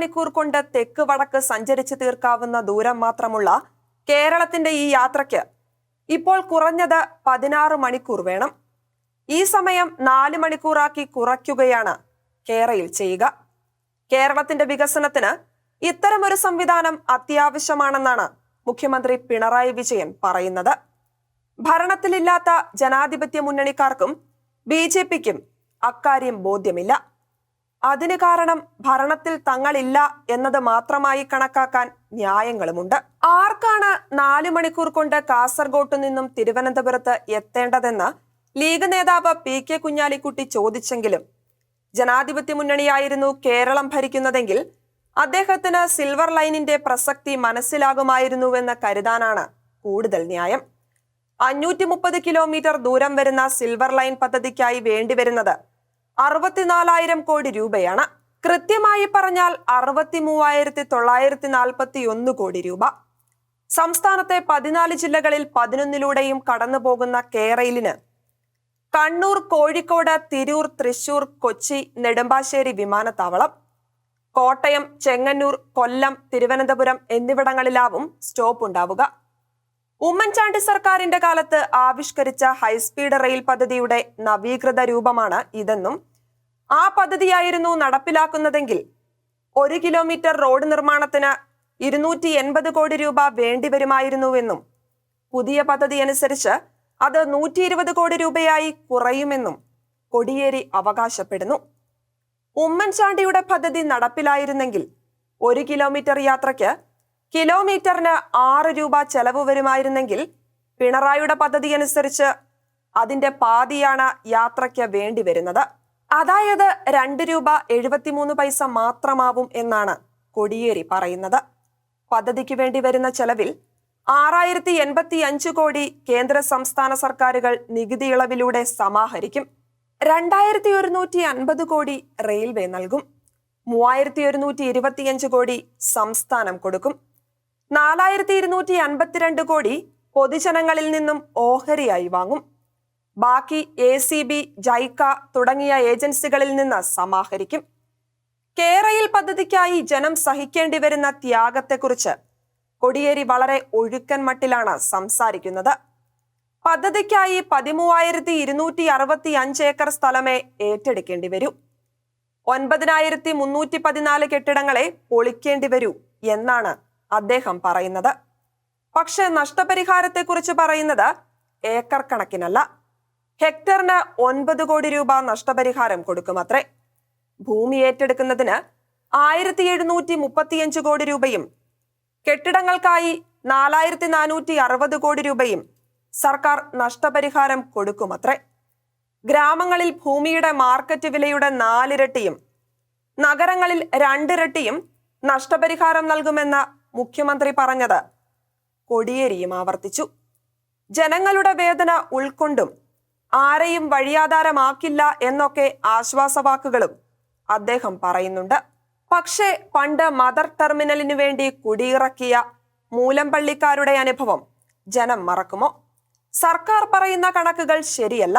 മണിക്കൂർ കൊണ്ട് തെക്ക് വടക്ക് സഞ്ചരിച്ചു തീർക്കാവുന്ന ദൂരം മാത്രമുള്ള കേരളത്തിന്റെ ഈ യാത്രയ്ക്ക് ഇപ്പോൾ കുറഞ്ഞത് പതിനാറ് മണിക്കൂർ വേണം. ഈ സമയം നാല് മണിക്കൂറാക്കി കുറയ്ക്കുകയാണ് കേരയിൽ ചെയ്യുക. കേരളത്തിന്റെ വികസനത്തിന് ഇത്തരമൊരു സംവിധാനം അത്യാവശ്യമാണെന്നാണ് മുഖ്യമന്ത്രി പിണറായി വിജയൻ പറയുന്നത്. ഭരണത്തിലില്ലാത്ത ജനാധിപത്യ മുന്നണിക്കാർക്കും ബി ജെ പിക്കും അക്കാര്യം ബോധ്യമില്ല. അതിന് കാരണം ഭരണത്തിൽ തങ്ങളില്ല എന്നത് മാത്രമായി കണക്കാക്കാൻ ന്യായങ്ങളുമുണ്ട്. ആർക്കാണ് നാല് മണിക്കൂർ കൊണ്ട് കാസർഗോട്ട് നിന്നും തിരുവനന്തപുരത്ത് എത്തേണ്ടതെന്ന് ലീഗ് നേതാവ് പി കെ കുഞ്ഞാലിക്കുട്ടി ചോദിച്ചെങ്കിലും ജനാധിപത്യ മുന്നണിയായിരുന്നു കേരളം ഭരിക്കുന്നതെങ്കിൽ അദ്ദേഹത്തിന് സിൽവർ ലൈനിന്റെ പ്രസക്തി മനസ്സിലാകുമായിരുന്നുവെന്ന് കരുതാനാണ് കൂടുതൽ ന്യായം. അഞ്ഞൂറ്റി മുപ്പത് കിലോമീറ്റർ ദൂരം വരുന്ന സിൽവർ ലൈൻ പദ്ധതിക്കായി വേണ്ടിവരുന്നത് അറുപത്തിനാലായിരം കോടി രൂപയാണ്. കൃത്യമായി പറഞ്ഞാൽ അറുപത്തി മൂവായിരത്തി തൊള്ളായിരത്തി നാൽപ്പത്തി ഒന്ന് കോടി രൂപ. സംസ്ഥാനത്തെ പതിനാല് ജില്ലകളിൽ പതിനൊന്നിലൂടെയും കടന്നു പോകുന്ന കേരയിലിന് കണ്ണൂർ കോഴിക്കോട് തിരൂർ തൃശൂർ കൊച്ചി നെടുമ്പാശ്ശേരി വിമാനത്താവളം കോട്ടയം ചെങ്ങന്നൂർ കൊല്ലം തിരുവനന്തപുരം എന്നിവിടങ്ങളിലാവും സ്റ്റോപ്പ് ഉണ്ടാവുക. ഉമ്മൻചാണ്ടി സർക്കാരിന്റെ കാലത്ത് ആവിഷ്കരിച്ച ഹൈസ്പീഡ് റെയിൽ പദ്ധതിയുടെ നവീകൃത രൂപമാണ് ഇതെന്നും ആ പദ്ധതിയായിരുന്നു നടപ്പിലാക്കുന്നതെങ്കിൽ ഒരു കിലോമീറ്റർ റോഡ് നിർമ്മാണത്തിന് ഇരുന്നൂറ്റി എൺപത് കോടി രൂപ വേണ്ടിവരുമായിരുന്നുവെന്നും പുതിയ പദ്ധതി അനുസരിച്ച് അത് നൂറ്റി ഇരുപത് കോടി രൂപയായി കുറയുമെന്നും കൊടിയേരി അവകാശപ്പെടുന്നു. ഉമ്മൻചാണ്ടിയുടെ പദ്ധതി നടപ്പിലായിരുന്നെങ്കിൽ ഒരു കിലോമീറ്റർ യാത്രയ്ക്ക് കിലോമീറ്ററിന് ആറ് രൂപ ചെലവ് വരുമായിരുന്നെങ്കിൽ പിണറായിയുടെ പദ്ധതി അനുസരിച്ച് അതിന്റെ പാതിയാണ് യാത്രയ്ക്ക് വേണ്ടി വരുന്നത് അതായത് രണ്ട് രൂപ എഴുപത്തിമൂന്ന് പൈസ മാത്രമാവും എന്നാണ് കൊടിയേരി പറയുന്നത്. പദ്ധതിക്ക് വേണ്ടി വരുന്ന ചെലവിൽ ആറായിരത്തി എൺപത്തി അഞ്ച് കോടി കേന്ദ്ര സംസ്ഥാന സർക്കാരുകൾ നികുതി ഇളവിലൂടെ സമാഹരിക്കും. രണ്ടായിരത്തി ഒരുന്നൂറ്റി അൻപത് കോടി റെയിൽവേ നൽകും. മൂവായിരത്തി ഒരുന്നൂറ്റി ഇരുപത്തിയഞ്ച് കോടി സംസ്ഥാനം കൊടുക്കും. നാലായിരത്തി ഇരുന്നൂറ്റി അൻപത്തിരണ്ട് കോടി പൊതുജനങ്ങളിൽ നിന്നും ഓഹരിയായി വാങ്ങും. ബാക്കി എ സി ബി ജൈക്ക തുടങ്ങിയ ഏജൻസികളിൽ നിന്ന് സമാഹരിക്കും. കേരയിൽ പദ്ധതിക്കായി ജനം സഹിക്കേണ്ടി വരുന്ന ത്യാഗത്തെക്കുറിച്ച് കൊടിയേരി വളരെ ഒഴുക്കൻ മട്ടിലാണ് സംസാരിക്കുന്നത്. പദ്ധതിക്കായി പതിമൂവായിരത്തി ഇരുന്നൂറ്റി അറുപത്തി അഞ്ച് ഏക്കർ സ്ഥലമേ ഏറ്റെടുക്കേണ്ടി വരൂ. ഒൻപതിനായിരത്തി മുന്നൂറ്റി പതിനാല് കെട്ടിടങ്ങളെ പൊളിക്കേണ്ടി വരൂ എന്നാണ് അദ്ദേഹം പറയുന്നത്. പക്ഷെ നഷ്ടപരിഹാരത്തെക്കുറിച്ച് പറയുന്നത് ഏക്കർ കണക്കിനല്ല. ഹെക്ടറിന് ഒൻപത് കോടി രൂപ നഷ്ടപരിഹാരം കൊടുക്കുമത്രേ ഭൂമി ഏറ്റെടുക്കുന്നതിന് ആയിരത്തി എഴുന്നൂറ്റി മുപ്പത്തിയഞ്ച് കോടി രൂപയും കെട്ടിടങ്ങൾക്കായി നാലായിരത്തി നാനൂറ്റി അറുപത് കോടി രൂപയും സർക്കാർ നഷ്ടപരിഹാരം കൊടുക്കുമത്രേ ഗ്രാമങ്ങളിൽ ഭൂമിയുടെ മാർക്കറ്റ് വിലയുടെ നാലിരട്ടിയും നഗരങ്ങളിൽ രണ്ടിരട്ടിയും നഷ്ടപരിഹാരം നൽകുമെന്ന് മുഖ്യമന്ത്രി പറഞ്ഞത് കൊടിയേരിയും ആവർത്തിച്ചു. ജനങ്ങളുടെ വേദന ഉൾക്കൊണ്ടും ആരെയും വഴിയാധാരമാക്കില്ല എന്നൊക്കെ ആശ്വാസവാക്കുകളും അദ്ദേഹം പറയുന്നുണ്ട്. പക്ഷേ പണ്ട് മദർ ടെർമിനലിനു വേണ്ടി കുടിയിറക്കിയ മൂലംപള്ളിക്കാരുടെ അനുഭവം ജനം മറക്കുമോ? സർക്കാർ പറയുന്ന കണക്കുകൾ ശരിയല്ല.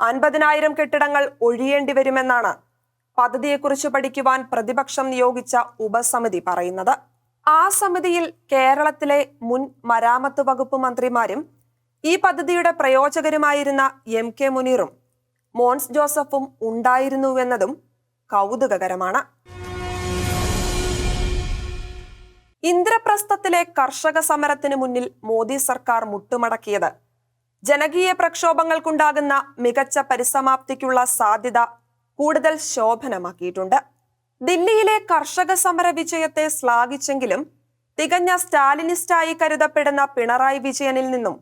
അൻപതിനായിരം കെട്ടിടങ്ങൾ ഒഴിയേണ്ടി വരുമെന്നാണ് പദ്ധതിയെക്കുറിച്ച് പഠിക്കുവാൻ പ്രതിപക്ഷം നിയോഗിച്ച ഉപസമിതി പറയുന്നത്. ആ സമിതിയിൽ കേരളത്തിലെ മുൻ മരാമത്ത് വകുപ്പ് മന്ത്രിമാരും ഈ പദ്ധതിയുടെ പ്രയോജകരുമായിരുന്ന എം കെ മുനീറും മോൻസ് ജോസഫും ഉണ്ടായിരുന്നുവെന്നതും കൗതുകകരമാണ്. ഇന്ദ്രപ്രസ്ഥത്തിലെ കർഷക സമരത്തിന് മുന്നിൽ മോദി സർക്കാർ മുട്ടുമടക്കിയത്. ജനകീയ പ്രക്ഷോഭങ്ങൾക്കുണ്ടാകുന്ന മികച്ച പരിസമാപ്തിക്കുള്ള സാധ്യത കൂടുതൽ ശോഭനമാക്കിയിട്ടുണ്ട്. ദില്ലിയിലെ കർഷക സമര വിജയത്തെ ശ്ലാഘിച്ചെങ്കിലും തികഞ്ഞ സ്റ്റാലിനിസ്റ്റായി കരുതപ്പെടുന്ന പിണറായി വിജയനിൽ നിന്നും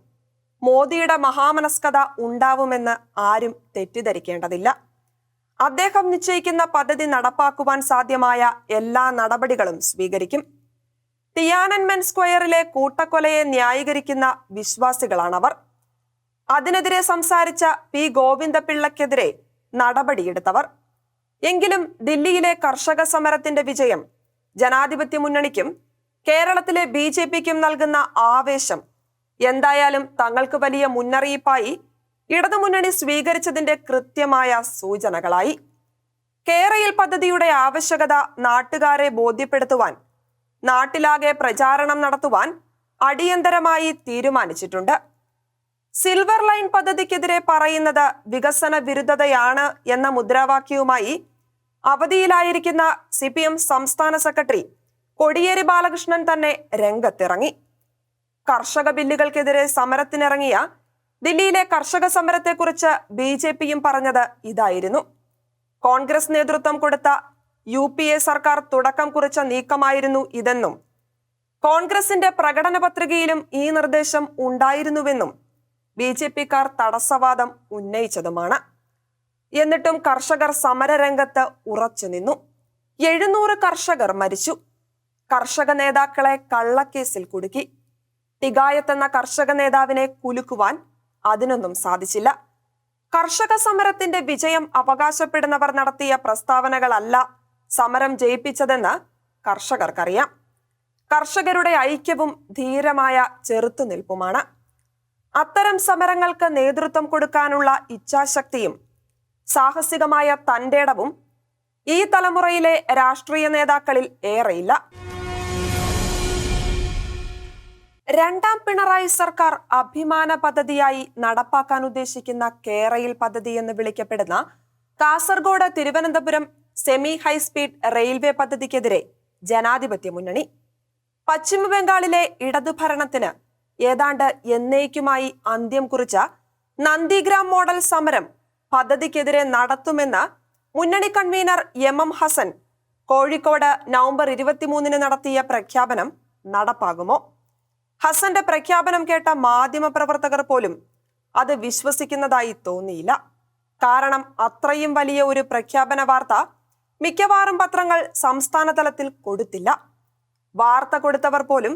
മോദിയുടെ മഹാമനസ്കത ഉണ്ടാവുമെന്ന് ആരും തെറ്റിദ്ധരിക്കേണ്ടതില്ല. അദ്ദേഹം നിശ്ചയിക്കുന്ന പദ്ധതി നടപ്പാക്കുവാൻ സാധ്യമായ എല്ലാ നടപടികളും സ്വീകരിക്കും. തിയാനൻമെൻ സ്ക്വയറിലെ കൂട്ടക്കൊലയെ ന്യായീകരിക്കുന്ന വിശ്വാസികളാണവർ. അതിനെതിരെ സംസാരിച്ച പി. ഗോവിന്ദപിള്ളക്കെതിരെ നടപടിയെടുത്തവർ. എങ്കിലും ദില്ലിയിലെ കർഷക സമരത്തിന്റെ വിജയം ജനാധിപത്യ മുന്നണിക്കും കേരളത്തിലെ ബി ജെ പിക്കും നൽകുന്ന ആവേശം എന്തായാലും തങ്ങൾക്ക് വലിയ മുന്നറിയിപ്പായി ഇടതുമുന്നണി സ്വീകരിച്ചതിന്റെ കൃത്യമായ സൂചനകളായി. കേരയിൽ പദ്ധതിയുടെ ആവശ്യകത നാട്ടുകാരെ ബോധ്യപ്പെടുത്തുവാൻ നാട്ടിലാകെ പ്രചാരണം നടത്തുവാൻ അടിയന്തരമായി തീരുമാനിച്ചിട്ടുണ്ട്. സിൽവർ ലൈൻ പദ്ധതിക്കെതിരെ പറയുന്നത് വികസന വിരുദ്ധതയാണ് എന്ന മുദ്രാവാക്യവുമായി അവധിയിലായിരിക്കുന്ന സി സംസ്ഥാന സെക്രട്ടറി കൊടിയേരി ബാലകൃഷ്ണൻ തന്നെ രംഗത്തിറങ്ങി. കർഷക ബില്ലുകൾക്കെതിരെ സമരത്തിനിറങ്ങിയ ദില്ലിയിലെ കർഷക സമരത്തെക്കുറിച്ച് ബി ജെ പിയും പറഞ്ഞത് ഇതായിരുന്നു. കോൺഗ്രസ് നേതൃത്വം കൊടുത്ത യു പി എ സർക്കാർ തുടക്കം കുറിച്ച നീക്കമായിരുന്നു ഇതെന്നും കോൺഗ്രസിന്റെ പ്രകടന പത്രികയിലും ഈ നിർദ്ദേശം ഉണ്ടായിരുന്നുവെന്നും ബി ജെ പിക്കാർ തടസ്സവാദം ഉന്നയിച്ചതുമാണ്. എന്നിട്ടും കർഷകർ സമരരംഗത്ത് ഉറച്ചു നിന്നു. എഴുന്നൂറ് കർഷകർ മരിച്ചു. കർഷക നേതാക്കളെ കള്ളക്കേസിൽ കുടുക്കി. ടിഗായത്ത് എന്ന കർഷക നേതാവിനെ കുലുക്കുവാൻ അതിനൊന്നും സാധിച്ചില്ല. കർഷക സമരത്തിന്റെ വിജയം അവകാശപ്പെടുന്നവർ നടത്തിയ പ്രസ്താവനകളല്ല സമരം ജയിപ്പിച്ചതെന്ന് കർഷകർക്കറിയാം. കർഷകരുടെ ഐക്യവും ധീരമായ ചെറുത്തുനിൽപ്പുമാണ്. അത്തരം സമരങ്ങൾക്ക് നേതൃത്വം കൊടുക്കാനുള്ള ഇച്ഛാശക്തിയും സാഹസികമായ തന്റേടവും ഈ തലമുറയിലെ രാഷ്ട്രീയ നേതാക്കളിൽ ഏറെയില്ല. രണ്ടാം പിണറായി സർക്കാർ അഭിമാന പദ്ധതിയായി നടപ്പാക്കാൻ ഉദ്ദേശിക്കുന്ന കേരയിൽ പദ്ധതി എന്ന് വിളിക്കപ്പെടുന്ന Kasaragod Thiruvananthapuram semi high speed railway പദ്ധതിക്കെതിരെ ജനാധിപത്യ മുന്നണി. പശ്ചിമ ബംഗാളിലെ ഇടതുഭരണത്തിന് ഏതാണ്ട് എന്നേക്കുമായി അന്ത്യം കുറിച്ച നന്ദിഗ്രാം മോഡൽ സമരം പദ്ധതിക്കെതിരെ നടത്തുമെന്ന് മുന്നണി convener M M Hassan Kozhikode November ഇരുപത്തിമൂന്നിന് നടത്തിയ പ്രഖ്യാപനം നടപ്പാകുമോ? ഹസന്റെ പ്രഖ്യാപനം കേട്ട മാധ്യമപ്രവർത്തകർ പോലും അത് വിശ്വസിക്കുന്നതായി തോന്നിയില്ല. കാരണം അത്രയും വലിയ ഒരു പ്രഖ്യാപന വാർത്ത മിക്കവാറും പത്രങ്ങൾ സംസ്ഥാന തലത്തിൽ കൊടുത്തില്ല. വാർത്ത കൊടുത്തവർ പോലും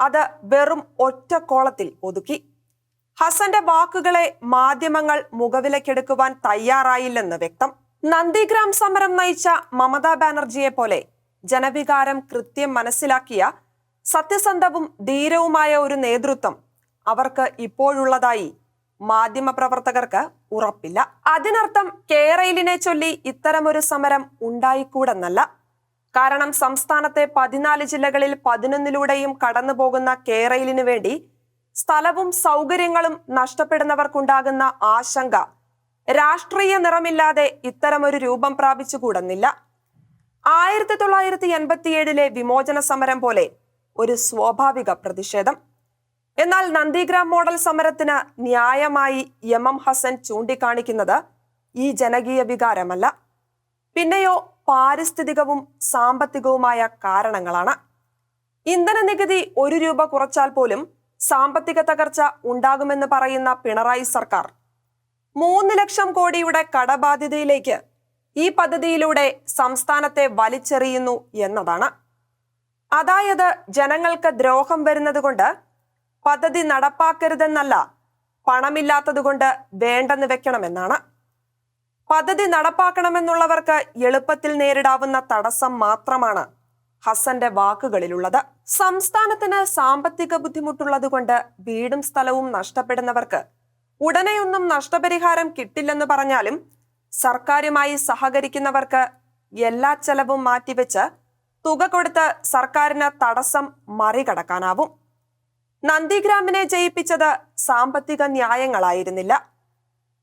അത് വെറും ഒറ്റ കോളത്തിൽ ഒതുക്കി. ഹസന്റെ വാക്കുകളെ മാധ്യമങ്ങൾ മുഖവിലക്കെടുക്കുവാൻ തയ്യാറായില്ലെന്ന് വ്യക്തം. നന്ദിഗ്രാം സമരം നയിച്ച മമതാ ബാനർജിയെ പോലെ ജനവികാരം കൃത്യം മനസ്സിലാക്കിയ സത്യസന്ധവും ധീരവുമായ ഒരു നേതൃത്വം അവർക്ക് ഇപ്പോഴുള്ളതായി മാധ്യമപ്രവർത്തകർക്ക് ഉറപ്പില്ല. അതിനർത്ഥം കേരളിനെ ചൊല്ലി ഇത്തരമൊരു സമരം ഉണ്ടായിക്കൂടെന്നല്ല. കാരണം സംസ്ഥാനത്തെ പതിനാല് ജില്ലകളിൽ പതിനൊന്നിലൂടെയും കടന്നു പോകുന്ന കേരളിന് വേണ്ടി സ്ഥലവും സൗകര്യങ്ങളും നഷ്ടപ്പെടുന്നവർക്കുണ്ടാകുന്ന ആശങ്ക രാഷ്ട്രീയ നിറമില്ലാതെ ഇത്തരമൊരു രൂപം പ്രാപിച്ചുകൂടുന്നില്ല. ആയിരത്തി തൊള്ളായിരത്തി എൺപത്തിയേഴിലെ വിമോചന സമരം പോലെ ഒരു സ്വാഭാവിക പ്രതിഷേധം. എന്നാൽ നന്ദിഗ്രാം മോഡൽ സമരത്തിന് ന്യായമായി എം എം ഹസൻ ചൂണ്ടിക്കാണിക്കുന്നത് ഈ ജനകീയ വികാരമല്ല. പിന്നെയോ പാരിസ്ഥിതികവും സാമ്പത്തികവുമായ കാരണങ്ങളാണ്. ഇന്ധന നികുതി ഒരു രൂപ കുറച്ചാൽ പോലും സാമ്പത്തിക തകർച്ച ഉണ്ടാകുമെന്ന് പറയുന്ന പിണറായി സർക്കാർ മൂന്ന് ലക്ഷം കോടിയുടെ കടബാധ്യതയിലേക്ക് ഈ പദ്ധതിയിലൂടെ സംസ്ഥാനത്തെ വലിച്ചെറിയുന്നു എന്നതാണ്. അതായത് ജനങ്ങൾക്ക് ദ്രോഹം വരുന്നതുകൊണ്ട് പദ്ധതി നടപ്പാക്കരുതെന്നല്ല പണമില്ലാത്തതുകൊണ്ട് വേണ്ടെന്ന് വെക്കണമെന്നാണ്. പദ്ധതി നടപ്പാക്കണമെന്നുള്ളവർക്ക് എളുപ്പത്തിൽ നേരിടാവുന്ന തടസ്സം മാത്രമാണ് ഹസന്റെ വാക്കുകളിലുള്ളത്. സംസ്ഥാനത്തിന് സാമ്പത്തിക ബുദ്ധിമുട്ടുള്ളതുകൊണ്ട് വീടും സ്ഥലവും നഷ്ടപ്പെടുന്നവർക്ക് ഉടനെയൊന്നും നഷ്ടപരിഹാരം കിട്ടില്ലെന്ന് പറഞ്ഞാലും സർക്കാരുമായി സഹകരിക്കുന്നവർക്ക് എല്ലാ ചെലവും മാറ്റിവെച്ച് തുക കൊടുത്ത് സർക്കാരിന് തടസ്സം മറികടക്കാനാവും. നന്ദിഗ്രാമിനെ ജയിപ്പിച്ചത് സാമ്പത്തിക ന്യായങ്ങളായിരുന്നില്ല.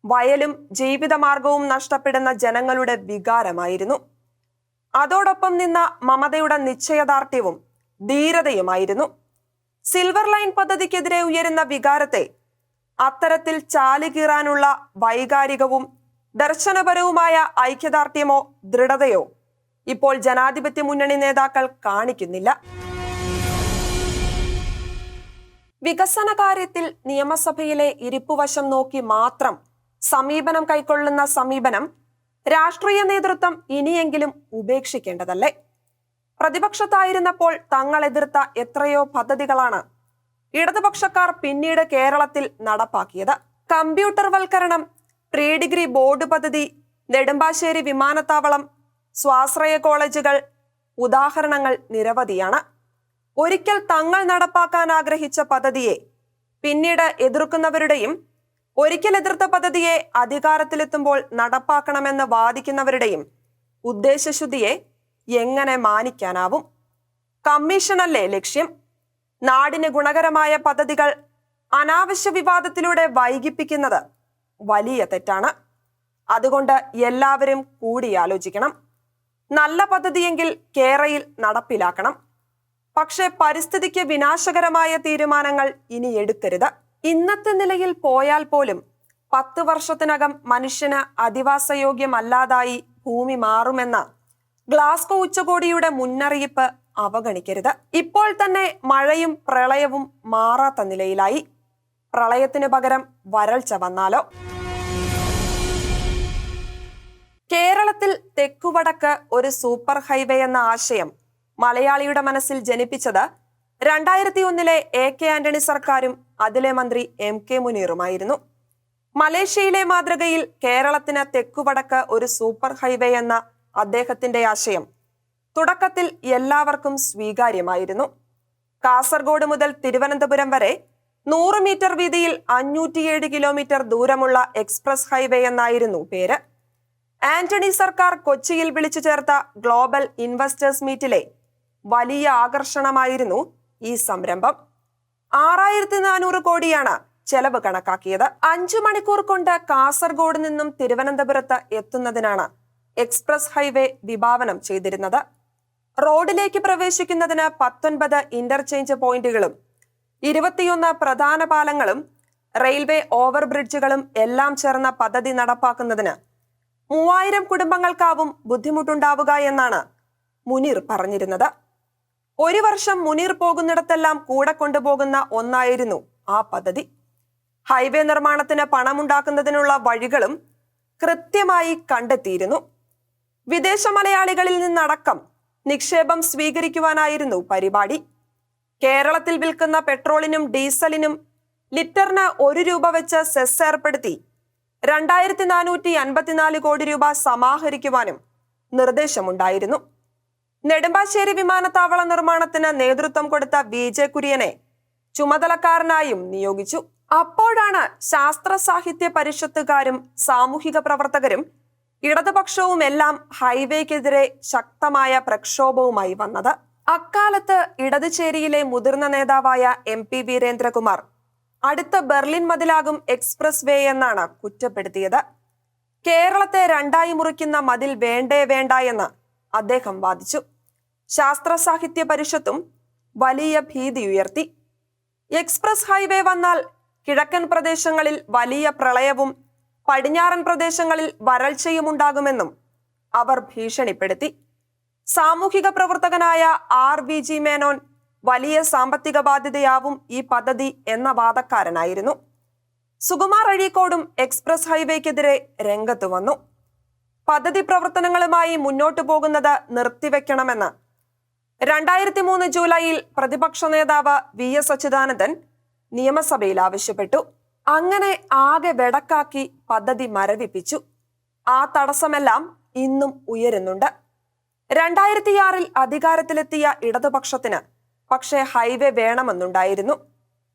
വയലും ജീവിതമാർഗവും നഷ്ടപ്പെടുന്ന ജനങ്ങളുടെ വികാരമായിരുന്നു. അതോടൊപ്പം നിന്ന മമതയുടെ നിശ്ചയദാർഢ്യവും ധീരതയുമായിരുന്നു. സിൽവർ ലൈൻ പദ്ധതിക്കെതിരെ ഉയരുന്ന വികാരത്തെ അത്തരത്തിൽ ചാലുകീറാനുള്ള വൈകാരികവും ദർശനപരവുമായ ഐക്യദാർഢ്യമോ ദൃഢതയോ ഇപ്പോൾ ജനാധിപത്യ മുന്നണി നേതാക്കൾ കാണിക്കുന്നില്ല. വികസന കാര്യത്തിൽ നിയമസഭയിലെ ഇരിപ്പുവശം നോക്കി മാത്രം സമീപനം കൈക്കൊള്ളുന്ന സമീപനം രാഷ്ട്രീയ നേതൃത്വം ഇനിയെങ്കിലും ഉപേക്ഷിക്കേണ്ടതല്ലേ? പ്രതിപക്ഷത്തായിരുന്നപ്പോൾ തങ്ങൾ എതിർത്ത എത്രയോ പദ്ധതികളാണ് ഇടതുപക്ഷക്കാർ പിന്നീട് കേരളത്തിൽ നടപ്പാക്കിയത്. കമ്പ്യൂട്ടർവൽക്കരണം പ്രീ ഡിഗ്രി ബോർഡ് പദ്ധതി നെടുമ്പാശ്ശേരി വിമാനത്താവളം സ്വാശ്രയ കോളേജുകൾ ഉദാഹരണങ്ങൾ നിരവധിയാണ്. ഒരിക്കൽ തങ്ങൾ നടപ്പാക്കാൻ ആഗ്രഹിച്ച പദ്ധതിയെ പിന്നീട് എതിർക്കുന്നവരുടെയും ഒരിക്കൽ എതിർത്ത പദ്ധതിയെ അധികാരത്തിലെത്തുമ്പോൾ നടപ്പാക്കണമെന്ന് വാദിക്കുന്നവരുടെയും ഉദ്ദേശശുദ്ധിയെ എങ്ങനെ മാനിക്കാനാവും? കമ്മീഷനല്ലേ ലക്ഷ്യം? നാടിന് ഗുണകരമായ പദ്ധതികൾ അനാവശ്യ വിവാദത്തിലൂടെ വൈകിപ്പിക്കുന്നത് വലിയ തെറ്റാണ്. അതുകൊണ്ട് എല്ലാവരും കൂടിയാലോചിക്കണം. നല്ല പദ്ധതിയെങ്കിൽ കേരയിൽ നടപ്പിലാക്കണം. പക്ഷേ പരിസ്ഥിതിക്ക് വിനാശകരമായ തീരുമാനങ്ങൾ ഇനി എടുക്കരുത്. ഇന്നത്തെ നിലയിൽ പോയാൽ പോലും പത്ത് വർഷത്തിനകം മനുഷ്യന് അധിവാസയോഗ്യമല്ലാതായി ഭൂമി മാറുമെന്ന ഗ്ലാസ്കോ ഉച്ചകോടിയുടെ മുന്നറിയിപ്പ് അവഗണിക്കരുത്. ഇപ്പോൾ തന്നെ മഴയും പ്രളയവും മാറാത്ത നിലയിലായി. പ്രളയത്തിനു പകരം വരൾച്ച വന്നാലോ? കേരളത്തിൽ തെക്കുവടക്ക് ഒരു സൂപ്പർ ഹൈവേ എന്ന ആശയം മലയാളിയുടെ മനസ്സിൽ ജനിപ്പിച്ചത് രണ്ടായിരത്തി ഒന്നിലെ എ കെ ആന്റണി സർക്കാരും അതിലെ മന്ത്രി എം കെ മുനീറുമായിരുന്നു. മലേഷ്യയിലെ മാതൃകയിൽ കേരളത്തിന് തെക്കുവടക്ക് ഒരു സൂപ്പർ ഹൈവേ എന്ന അദ്ദേഹത്തിന്റെ ആശയം തുടക്കത്തിൽ എല്ലാവർക്കും സ്വീകാര്യമായിരുന്നു. കാസർഗോഡ് മുതൽ തിരുവനന്തപുരം വരെ നൂറ് മീറ്റർ വീതിയിൽ അഞ്ഞൂറ്റിയേഴ് കിലോമീറ്റർ ദൂരമുള്ള എക്സ്പ്രസ് ഹൈവേ എന്നായിരുന്നു പേര്. ആന്റണി സർക്കാർ കൊച്ചിയിൽ വിളിച്ചു ചേർത്ത ഗ്ലോബൽ ഇൻവെസ്റ്റേഴ്സ് മീറ്റിലെ വലിയ ആകർഷണമായിരുന്നു ഈ സംരംഭം. ആറായിരത്തി നാനൂറ് കോടിയാണ് ചെലവ് കണക്കാക്കിയത്. അഞ്ചു മണിക്കൂർ കൊണ്ട് കാസർഗോഡ് നിന്നും തിരുവനന്തപുരത്ത് എത്തുന്നതിനാണ് എക്സ്പ്രസ് ഹൈവേ വിഭാവനം ചെയ്തിരുന്നത്. റോഡിലേക്ക് പ്രവേശിക്കുന്നതിന് പത്തൊൻപത് ഇന്റർചേഞ്ച് പോയിന്റുകളും ഇരുപത്തിയൊന്ന് പ്രധാന പാലങ്ങളും റെയിൽവേ ഓവർ ബ്രിഡ്ജുകളും എല്ലാം ചേർന്ന പദ്ധതി നടപ്പാക്കുന്നതിന് മൂവായിരം കുടുംബങ്ങൾക്കാവും ബുദ്ധിമുട്ടുണ്ടാവുക എന്നാണ് മുനീർ പറഞ്ഞിരുന്നത്. ഒരു വർഷം മുനീർ പോകുന്നിടത്തെല്ലാം കൂടെ കൊണ്ടുപോകുന്ന ഒന്നായിരുന്നു ആ പദ്ധതി. ഹൈവേ നിർമ്മാണത്തിന് പണമുണ്ടാക്കുന്നതിനുള്ള വഴികളും കൃത്യമായി കണ്ടെത്തിയിരുന്നു. വിദേശ മലയാളികളിൽ നിന്നടക്കം നിക്ഷേപം സ്വീകരിക്കുവാനായിരുന്നു പരിപാടി. കേരളത്തിൽ വിൽക്കുന്ന പെട്രോളിനും ഡീസലിനും ലിറ്ററിന് ഒരു രൂപ വെച്ച് സെസ് ഏർപ്പെടുത്തി രണ്ടായിരത്തി നാനൂറ്റി അൻപത്തിനാല് കോടി രൂപ സമാഹരിക്കുവാനും നിർദ്ദേശമുണ്ടായിരുന്നു. നെടുമ്പാശ്ശേരി വിമാനത്താവള നിർമ്മാണത്തിന് നേതൃത്വം കൊടുത്ത വി. ജെ. കുര്യനെ ചുമതലക്കാരനായും നിയോഗിച്ചു. അപ്പോഴാണ് ശാസ്ത്ര സാഹിത്യ പരിഷത്തുകാരും സാമൂഹിക പ്രവർത്തകരും ഇടതുപക്ഷവും എല്ലാം ഹൈവേക്കെതിരെ ശക്തമായ പ്രക്ഷോഭവുമായി വന്നത്. അക്കാലത്ത് ഇടതുചേരിയിലെ മുതിർന്ന നേതാവായ എം. പി. വീരേന്ദ്രകുമാർ അടുത്ത ബെർലിൻ മതിലാകും എക്സ്പ്രസ് വേ എന്നാണ് കുറ്റപ്പെടുത്തിയത്. കേരളത്തെ രണ്ടായി മുറിക്കുന്ന മതിൽ വേണ്ടേ വേണ്ട എന്ന് അദ്ദേഹം വാദിച്ചു. ശാസ്ത്ര സാഹിത്യ പരിഷത്തും വലിയ ഭീതി ഉയർത്തി. എക്സ്പ്രസ് ഹൈവേ വന്നാൽ കിഴക്കൻ പ്രദേശങ്ങളിൽ വലിയ പ്രളയവും പടിഞ്ഞാറൻ പ്രദേശങ്ങളിൽ വരൾച്ചയും ഉണ്ടാകുമെന്നും അവർ ഭീഷണിപ്പെടുത്തി. സാമൂഹിക പ്രവർത്തകനായ ആർ വി ജി മേനോൻ വലിയ സാമ്പത്തിക ബാധ്യതയാവും ഈ പദ്ധതി എന്ന വാദക്കാരനായിരുന്നു. സുകുമാർ അഴീക്കോടും എക്സ്പ്രസ് ഹൈവേക്കെതിരെ രംഗത്ത് വന്നു. പദ്ധതി പ്രവർത്തനങ്ങളുമായി മുന്നോട്ടു പോകുന്നത് നിർത്തിവെക്കണമെന്ന് രണ്ടായിരത്തി മൂന്ന് ജൂലൈയിൽ പ്രതിപക്ഷ നേതാവ് വി എസ് അച്യുതാനന്ദൻ നിയമസഭയിൽ ആവശ്യപ്പെട്ടു. അങ്ങനെ ആകെ വെടക്കാക്കി പദ്ധതി മരവിപ്പിച്ചു. ആ തടസ്സമെല്ലാം ഇന്നും ഉയരുന്നുണ്ട്. രണ്ടായിരത്തിയാറിൽ അധികാരത്തിലെത്തിയ ഇടതുപക്ഷത്തിന് പക്ഷേ ഹൈവേ വേണമെന്നുണ്ടായിരുന്നു.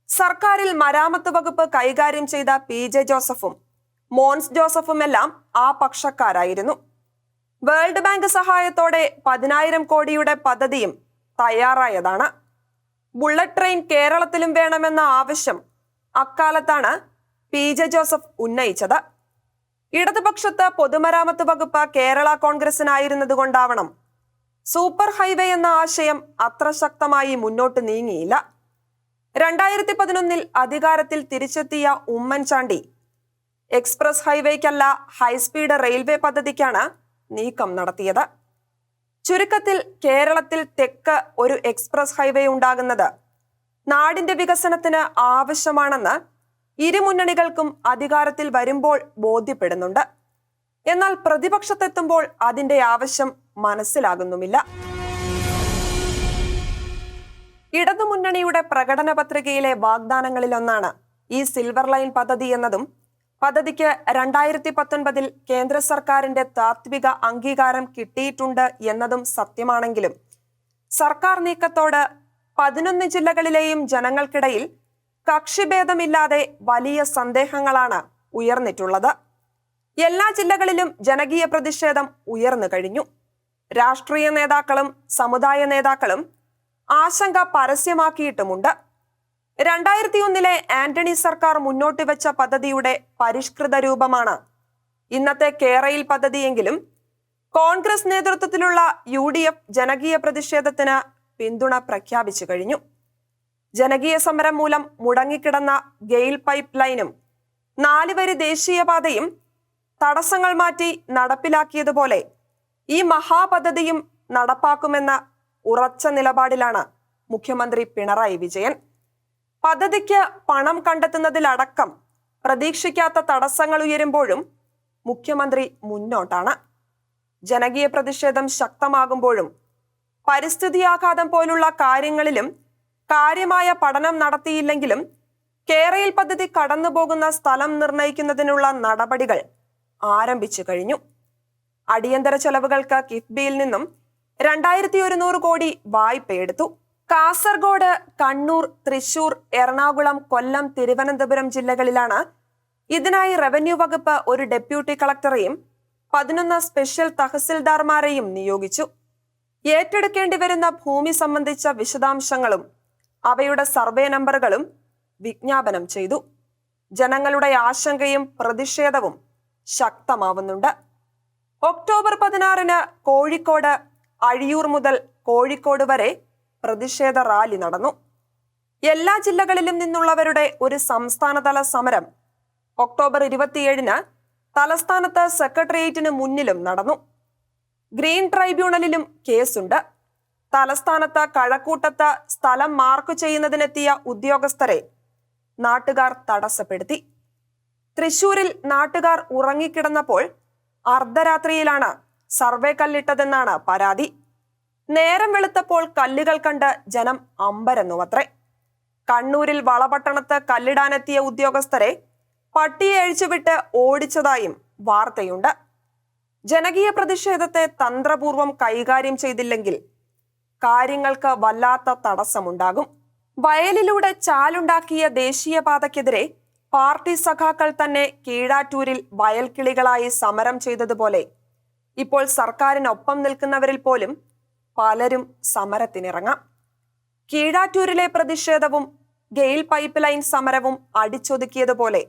സർക്കാരിൽ മരാമത്ത് വകുപ്പ് കൈകാര്യം ചെയ്ത പി ജെ ജോസഫും മോൻസ് ജോസഫുമെല്ലാം ആ പക്ഷക്കാരായിരുന്നു. വേൾഡ് ബാങ്ക് സഹായത്തോടെ പതിനായിരം കോടിയുടെ പദ്ധതിയും തയ്യാറായതാണ്. ബുള്ളറ്റ് ട്രെയിൻ കേരളത്തിലും വേണമെന്ന ആവശ്യം അക്കാലത്താണ് പി ജെ ജോസഫ് ഉന്നയിച്ചത്. ഇടതുപക്ഷത്ത് പൊതുമരാമത്ത് വകുപ്പ് കേരള കോൺഗ്രസിനായിരുന്നത് കൊണ്ടാവണം സൂപ്പർ ഹൈവേ എന്ന ആശയം അത്ര ശക്തമായി മുന്നോട്ട് നീങ്ങിയില്ല. രണ്ടായിരത്തി പതിനൊന്നിൽ അധികാരത്തിൽ തിരിച്ചെത്തിയ ഉമ്മൻചാണ്ടി എക്സ്പ്രസ് ഹൈവേക്കല്ല ഹൈസ്പീഡ് റെയിൽവേ പദ്ധതിക്കാണ് നീക്കം നടത്തിയത്. ചുരുക്കത്തിൽ കേരളത്തിൽ തെക്ക് ഒരു എക്സ്പ്രസ് ഹൈവേ ഉണ്ടാകുന്നത് നാടിന്റെ വികസനത്തിന് ആവശ്യമാണെന്ന് ഇരുമുന്നണികൾക്കും അധികാരത്തിൽ വരുമ്പോൾ ബോധ്യപ്പെടുന്നുണ്ട്. എന്നാൽ പ്രതിപക്ഷത്തെത്തുമ്പോൾ അതിന്റെ ആവശ്യം മനസ്സിലാകുന്നുമില്ല. ഇടതുമുന്നണിയുടെ പ്രകടന പത്രികയിലെ വാഗ്ദാനങ്ങളിലൊന്നാണ് ഈ സിൽവർ ലൈൻ പദ്ധതി എന്നതും പദ്ധതിക്ക് രണ്ടായിരത്തി പത്തൊൻപതിൽ കേന്ദ്ര സർക്കാരിന്റെ താത്വിക അംഗീകാരം കിട്ടിയിട്ടുണ്ട് എന്നതും സത്യമാണെങ്കിലും സർക്കാർ നീക്കത്തോട് പതിനൊന്ന് ജില്ലകളിലെയും ജനങ്ങൾക്കിടയിൽ കക്ഷിഭേദമില്ലാതെ വലിയ സന്ദേഹങ്ങളാണ് ഉയർന്നിട്ടുള്ളത്. എല്ലാ ജില്ലകളിലും ജനകീയ പ്രതിഷേധം ഉയർന്നു കഴിഞ്ഞു. രാഷ്ട്രീയ നേതാക്കളും സമുദായ നേതാക്കളും ആശങ്ക പരസ്യമാക്കിയിട്ടുമുണ്ട്. രണ്ടായിരത്തി ഒന്നിലെ ആന്റണി സർക്കാർ മുന്നോട്ട് വെച്ച പദ്ധതിയുടെ പരിഷ്കൃത രൂപമാണ് ഇന്നത്തെ കേരയിൽ പദ്ധതിയെങ്കിലും കോൺഗ്രസ് നേതൃത്വത്തിലുള്ള യു ഡി എഫ് ജനകീയ പ്രതിഷേധത്തിന് പിന്തുണ പ്രഖ്യാപിച്ചു കഴിഞ്ഞു. ജനകീയ സമരം മൂലം മുടങ്ങിക്കിടന്ന ഗെയിൽ പൈപ്പ് ലൈനും നാലുവരി ദേശീയപാതയും തടസ്സങ്ങൾ മാറ്റി നടപ്പിലാക്കിയതുപോലെ ഈ മഹാപദ്ധതിയും നടപ്പാക്കുമെന്ന ഉറച്ച നിലപാടിലാണ് മുഖ്യമന്ത്രി പിണറായി വിജയൻ. പദ്ധതിക്ക് പണം കണ്ടെത്തുന്നതിലടക്കം പ്രതീക്ഷിക്കാത്ത തടസ്സങ്ങൾ ഉയരുമ്പോഴും മുഖ്യമന്ത്രി മുന്നോട്ടാണ്. ജനകീയ പ്രതിഷേധം ശക്തമാകുമ്പോഴും പരിസ്ഥിതി ആഘാതം പോലുള്ള കാര്യങ്ങളിലും കാര്യമായ പഠനം നടത്തിയില്ലെങ്കിലും കേരയിൽ പദ്ധതി കടന്നുപോകുന്ന സ്ഥലം നിർണയിക്കുന്നതിനുള്ള നടപടികൾ ആരംഭിച്ചു കഴിഞ്ഞു. അടിയന്തര ചെലവുകൾക്ക് കിഫ്ബിയിൽ നിന്നും രണ്ടായിരത്തി ഒരുന്നൂറ് കോടി വായ്പയെടുത്തു കാസർഗോഡ് കണ്ണൂർ തൃശൂർ എറണാകുളം കൊല്ലം തിരുവനന്തപുരം ജില്ലകളിലാണ് ഇതിനായി റവന്യൂ വകുപ്പ് ഒരു ഡെപ്യൂട്ടി കളക്ടറെയും പതിനൊന്ന് സ്പെഷ്യൽ തഹസിൽദാർമാരെയും നിയോഗിച്ചു. ഏറ്റെടുക്കേണ്ടി വരുന്ന ഭൂമി സംബന്ധിച്ച വിശദാംശങ്ങളും അവയുടെ സർവേ നമ്പറുകളും വിജ്ഞാപനം ചെയ്തു. ജനങ്ങളുടെ ആശങ്കയും പ്രതിഷേധവും ശക്തമാവുന്നുണ്ട്. ഒക്ടോബർ പതിനാറിന് കോഴിക്കോട് അഴിയൂർ മുതൽ കോഴിക്കോട് വരെ പ്രതിഷേധ റാലി നടന്നു. എല്ലാ ജില്ലകളിലും നിന്നുള്ളവരുടെ ഒരു സംസ്ഥാനതല സമരം ഒക്ടോബർ ഇരുപത്തിയേഴിന് തലസ്ഥാനത്ത് സെക്രട്ടേറിയറ്റിന് മുന്നിലും നടന്നു. ഗ്രീൻ ട്രൈബ്യൂണലിലും കേസുണ്ട്. തലസ്ഥാനത്ത് കഴക്കൂട്ടത്ത് സ്ഥലം മാർക്ക് ചെയ്യുന്നതിനെത്തിയ ഉദ്യോഗസ്ഥരെ നാട്ടുകാർ തടസ്സപ്പെടുത്തി. തൃശൂരിൽ നാട്ടുകാർ ഉറങ്ങിക്കിടന്നപ്പോൾ അർദ്ധരാത്രിയിലാണ് സർവേ കല്ലിട്ടതെന്നാണ് പരാതി. നേരം വെളുത്തപ്പോൾ കല്ലുകൾ കണ്ട് ജനം അമ്പരന്നുവത്രേ. കണ്ണൂരിൽ വളപട്ടണത്ത് കല്ലിടാനെത്തിയ ഉദ്യോഗസ്ഥരെ പട്ടിയെ അഴിച്ചുവിട്ട് ഓടിച്ചതായും വാർത്തയുണ്ട്. ജനകീയ പ്രതിഷേധത്തെ തന്ത്രപൂർവം കൈകാര്യം ചെയ്തില്ലെങ്കിൽ കാര്യങ്ങൾക്ക് വല്ലാത്ത തടസ്സമുണ്ടാകും. വയലിലൂടെ ചാലുണ്ടാക്കിയ ദേശീയപാതയ്ക്കെതിരെ പാർട്ടി സഖാക്കൾ തന്നെ കീഴാറ്റൂരിൽ വയൽക്കിളികളായി സമരം ചെയ്തതുപോലെ ഇപ്പോൾ സർക്കാരിനൊപ്പം നിൽക്കുന്നവരിൽ പോലും പലരും സമരത്തിനിറങ്ങാം. കീഴാറ്റൂരിലെ പ്രതിഷേധവും ഗെയിൽ പൈപ്പ് ലൈൻ സമരവും അടിച്ചൊതുക്കിയതുപോലെ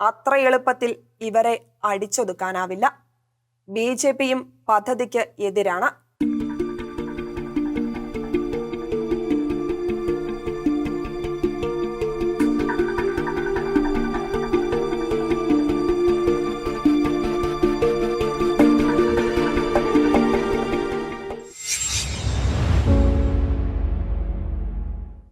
അത്ര എളുപ്പത്തിൽ ഇവരെ അടിച്ചൊതുക്കാനാവില്ല. ബി ജെ പിയും പദ്ധതിക്ക് എതിരാണ്.